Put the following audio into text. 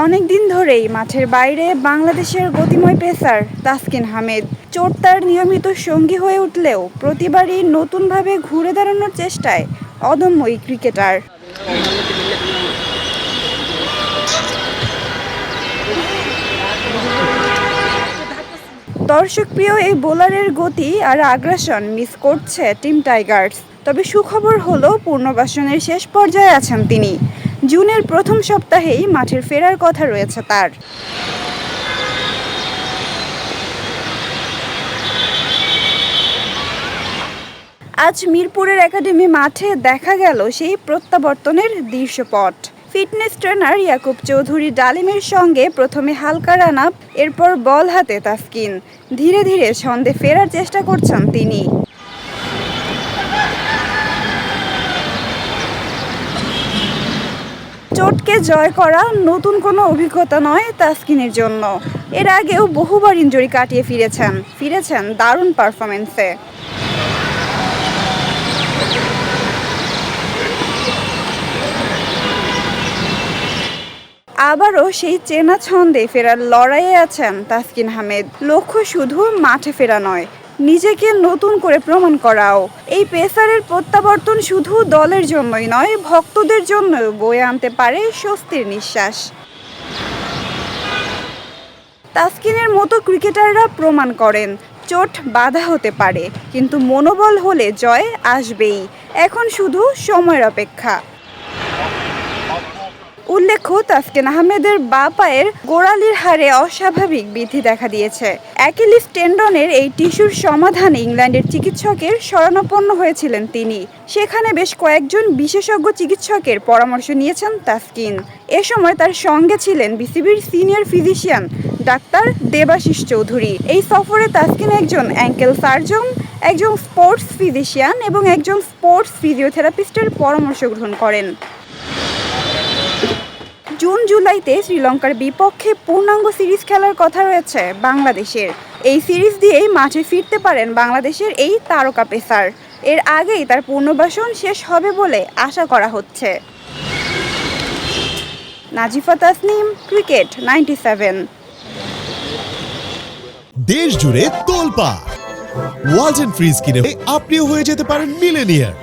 অনেক দিন ধরেই মাঠের বাইরে বাংলাদেশের গতিময় পেসার তাসকিন হামেদ। চোট তার নিয়মিত সঙ্গী হয়ে উঠলেও প্রতিবারই নতুনভাবে ঘুরে দাঁড়ানোর চেষ্টায় অদম্য এই ক্রিকেটার। দর্শকপ্রিয় এই বোলারের গতি আর আগ্রাসন মিস করছে টিম টাইগার্স। তবে সুখবর হলো পূর্ণবাসনের শেষ পর্যায়ে আছেন তিনি। জুনের প্রথম সপ্তাহেই মাঠের ফেরার কথা রয়েছে তার। আজ মিরপুরের একাডেমি মাঠে দেখা গেল সেই প্রত্যাবর্তনের দৃশ্যপট। ফিটনেস ট্রেনার ইয়াকুব চৌধুরী ডালিমের সঙ্গে প্রথমে হালকা রান এরপর বল হাতে তাসকিন। ধীরে ধীরে ছন্দে ফেরার চেষ্টা করছেন তিনি। চোটকে জয় করা নতুন কোনো অভিজ্ঞতা নয় তাসকিনের জন্য। এর আগেও বহুবার ইঞ্জুরি কাটিয়ে ফিরেছেন ফিরেছেন দারুণ পারফরমেন্সে আবারও সেই চেনা ছন্দে ফেরার লড়াইয়ে আছেন তাসকিন আহমেদ। লক্ষ্য শুধু মাঠে ফেরা নয় নিজেকে নতুন করে প্রমাণ করাও। এই পেসারের প্রত্যাবর্তন শুধু দলের জন্যই নয়, ভক্তদের জন্য বয়ে আনতে পারে স্বস্তির নিঃশ্বাস। তাসকিনের মতো ক্রিকেটাররা প্রমাণ করেন, চোট বাধা হতে পারে, কিন্তু মনোবল হলে জয় আসবেই। এখন শুধু সময়ের অপেক্ষা। উল্লেখ্য, তাসকিন আহমেদের বা পায়ের গোড়ালির হারে অস্বাভাবিক বৃদ্ধি দেখা দিয়েছে। অ্যাকিলিস টেন্ডনের এই টিস্যুর সমাধানে ইংল্যান্ডের চিকিৎসকের শরণাপন্ন হয়েছিলেন তিনি। সেখানে বেশ কয়েকজন বিশেষজ্ঞ চিকিৎসকের পরামর্শ নিয়েছেন তাসকিন। এ সময় তার সঙ্গে ছিলেন বিসিবির senior physician doctor Debashis Chowdhury. এই সফরে তাসকিন একজন অ্যাঙ্কেল সার্জন, একজন স্পোর্টস ফিজিশিয়ান এবং একজন স্পোর্টস ফিজিওথেরাপিস্টের পরামর্শ গ্রহণ করেন। জুন জুলাইতে শ্রীলঙ্কার বিপক্ষে পূর্ণাঙ্গ সিরিজ খেলার কথা রয়েছে বাংলাদেশের। এই সিরিজ দিয়েই মাঠে ফিরতে পারেন বাংলাদেশের এই তারকা পেসার। এর আগেই তার পুনর্বাসন শেষ হবে বলে আশা করা হচ্ছে। Nazifa Tasnim, cricket ninety seven. দেশ জুড়ে তোলপা ওয়ালটন ফ্রিজ কিনে আপনিও হয়ে যেতে পারেন মিলেনিয়ার।